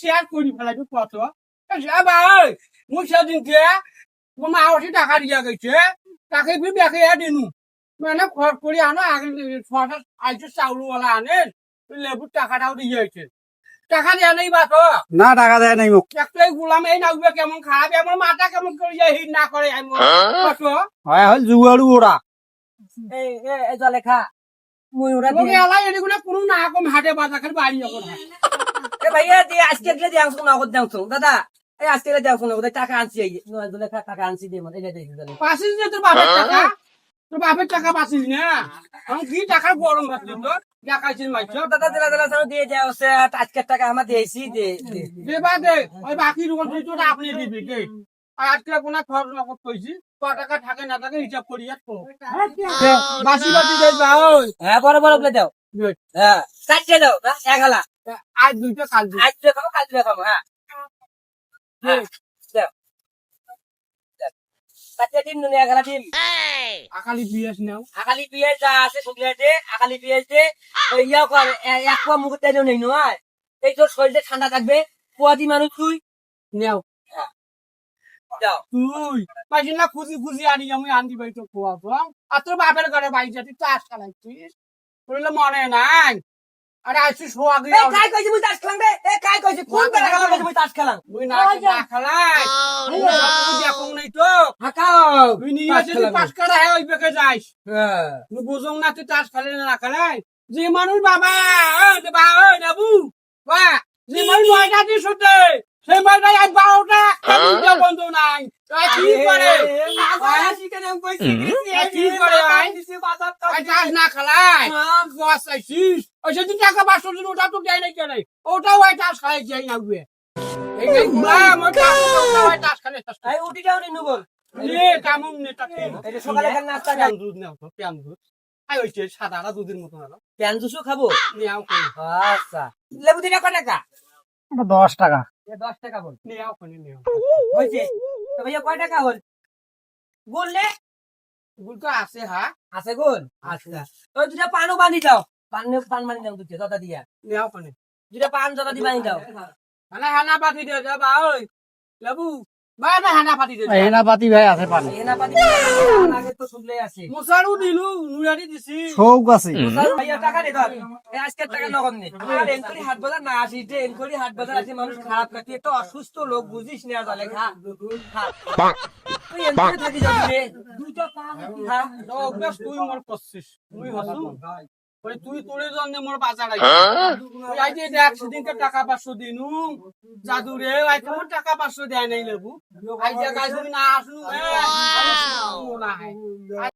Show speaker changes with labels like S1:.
S1: Share করি ফেলাবি কত? ভাই মুই সেদিনকে মা ওটি টাকা দিয়া গেছে তাকে বি বেঁকে দিনু। মানে খরচ করে আনো আগে ছটা আইসে চাউলওয়ালা আনে লেবুর টাকাটাও দিয়েছে টাকা দেয়া নেই বা তো?
S2: না টাকা দেয় নাই মোক।
S1: একটাই গুলাম এই নাচবে কেমন খারাপ আমার মাথা কেমন করে যায় হিট না করে কত?
S2: হয় হল জুয়ারু ওরা।
S3: এই এই এই মুই ওরা
S1: লোকে এলাই এদিকে কোনো না কম হাটে বাজার খালি বাড়ি এখন
S3: ভাইয়া দিয়ে আজকে গেলে দিয়ে আসুন নগদ দেও দাদা এই আজকে গেলে দেও নগদ টাকা আনছি এই টাকা আনছি দিয়ে মানে
S1: না তোর বাপের টাকা? তোর বাপের টাকা না? আমি কি গরম ভাবছি
S3: দিলা দিলা
S1: তোর আপনি দিবি দে। আর আজকে কোনো খরচ নগদ কইছি ক টাকা থাকে না থাকে হিসাব করি আর তো। বাসি বাসি দেই বা ওই
S3: হ্যাঁ বড় বড় দাও। হ্যাঁ চারটে দাও এক হালা।
S1: আজ দুইটা কাল
S3: আজ দিয়ে খাব কাল খাব হ্যাঁ। হ্যাঁ। দাও নুনে এক হালা
S1: আকালি বিয়াস নাও।
S3: আকালি পেঁয়াজ যা আছে শুকলে দে আকালি পেঁয়াজ দে। ওই ইয়া কর এক পোয়া মুখে তেল নেই নয়? এই তোর শরীরটা ঠান্ডা থাকবে। মানুষ তুই।
S1: নেও। তুই। পাইছি না খুঁজি খুঁজি আনি আমি আনতে পারি তো খোয়া তো আর তোর বাপের ঘরে বাড়ি খালাইছিস বললে মনে নাই? আরে আসছিস শোয়া
S3: এ কাই কইছি মুই তাস খেলাম রে এ কাই কইছি কোন বেলা খেলাম কইছি মুই তাস খেলাম
S1: তুই না না খালাই তুই দেখো নাই তো
S3: হাকাও
S1: তুই নিয়ে আসিস পাঁচ কাটা হ্যাঁ ওই বেঁকে যাইস
S3: হ্যাঁ
S1: তুই বুঝং না তুই খালি না খালাই যে মানুষ বাবা ও যে বা ও নাবু বা যে মানুষ নয়টা দিয়ে শুতে সেই মানুষ আজ বারোটা বন্ধ নাই কি করে কি করে না খালাই গাছ চাইছিস ওই সেদিন টাকা পাঁচশো দিন ওটা তো দেয় নাই কেন? ওটাও ওই চাষ খাই যাই না বে এই যে গুলাম ওই চাষ ওটাও ওই চাষ খালে চাষ
S3: এই উঠি যাও রে নুবল
S1: নে কামুম নে তাকে
S3: এই যে সকালে খান নাস্তা
S1: প্যান
S3: খাই।
S1: দুধ নাও তো দুধ। আই ওই যে সাদা দুধের মতো
S3: খাব?
S1: নেও কোনি
S3: আচ্ছা। লেবু দিটা কত টাকা?
S2: দশ টাকা।
S3: দশ টাকা বল। ভাইয়া কয় টাকা হল বললে
S1: গুল তো আছে হা
S3: আছে গোল? আচ্ছা। তো দুটা পানও বান্ধি দাও। পান পান বান্ধি দাও দুটো দাদা দিয়া।
S1: নেও কোনি
S3: দুটা পান দাদা দি বান্ধি দাও।
S1: মানে হানা পাতি দে যা বা ওই লেবু বা না হানা পাতি দে
S2: এই পাতি ভাই আছে পানি।
S3: এনা পাতি আগে তো শুনলে আছে।
S1: মশারু দিলু নুরানি দিছি।
S2: শৌক আছে।
S3: ভাইয়া টাকা দে ধর এই আজকের টাকা নগদ নে। আর এনকরি হাট বাজার না আসি যে এনকরি হাট বাজার আছে মানুষ খারাপ কাটি একটা অসুস্থ লোক বুঝিস না জলে খা খা তুই এনকরি থাকি যাবি রে পান খা
S1: অভ্যাস তুই মোর করছিস তুই হসু ওই তুই তোরে জন্য মোর বাজার আই আই যে দেখ সেদিনকে টাকা পাঁচশো দিনু জাদু রে আই তোমার টাকা পাঁচশো দেয় নাই লেবু। আই যে গাছ না আসনু না